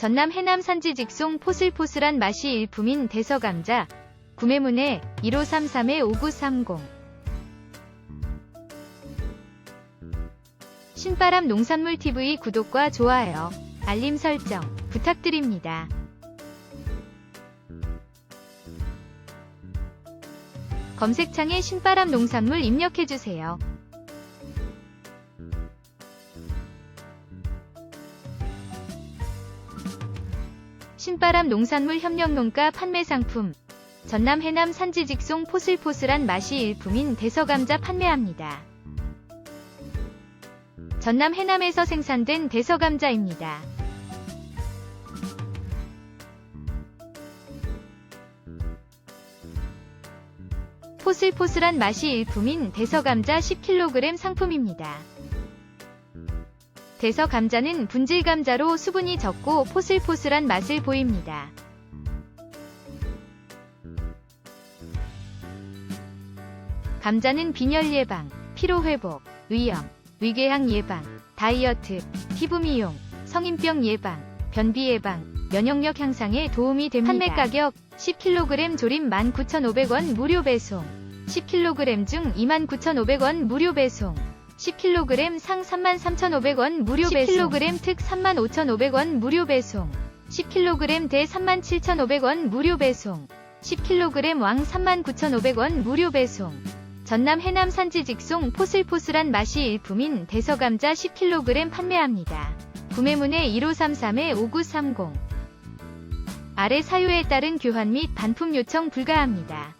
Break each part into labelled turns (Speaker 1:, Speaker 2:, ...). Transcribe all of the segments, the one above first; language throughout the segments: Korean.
Speaker 1: 전남 해남 산지 직송 포슬포슬한 맛이 일품인 대서감자. 구매문의 1533-5930 신바람 농산물 TV 구독과 좋아요, 알림 설정 부탁드립니다. 검색창에 신바람 농산물 입력해주세요. 신바람 농산물 협력농가 판매 상품 전남 해남 산지 직송 포슬포슬한 맛이 일품인 대서감자 판매합니다. 전남 해남에서 생산된 대서감자입니다. 포슬포슬한 맛이 일품인 대서감자 10kg 상품입니다. 대서감자는 분질 감자로 수분이 적고 포슬포슬한 맛을 보입니다. 감자는 빈혈 예방, 피로 회복, 위염, 위궤양 예방, 다이어트, 피부 미용, 성인병 예방, 변비 예방, 면역력 향상에 도움이 됩니다. 판매 가격 10kg 조림 19,500원 무료 배송. 10kg 중 29,500원 무료 배송. 10kg 상 33,500원 무료 배송. 10kg 특 35,500원 무료 배송. 10kg 대 37,500원 무료 배송. 10kg 왕 39,500원 무료 배송. 전남 해남 산지 직송 포슬포슬한 맛이 일품인 대서감자 10kg 판매합니다. 구매문의 1533-5930 아래 사유에 따른 교환 및 반품 요청 불가합니다.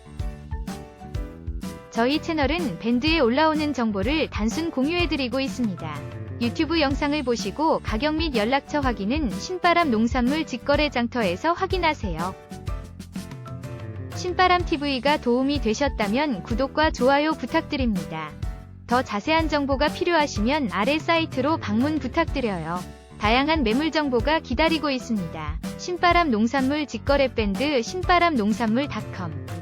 Speaker 1: 저희 채널은 밴드에 올라오는 정보를 단순 공유해드리고 있습니다. 유튜브 영상을 보시고 가격 및 연락처 확인은 신바람 농산물 직거래 장터에서 확인하세요. 신바람 TV가 도움이 되셨다면 구독과 좋아요 부탁드립니다. 더 자세한 정보가 필요하시면 아래 사이트로 방문 부탁드려요. 다양한 매물 정보가 기다리고 있습니다. 신바람 농산물 직거래 밴드 신바람 농산물닷컴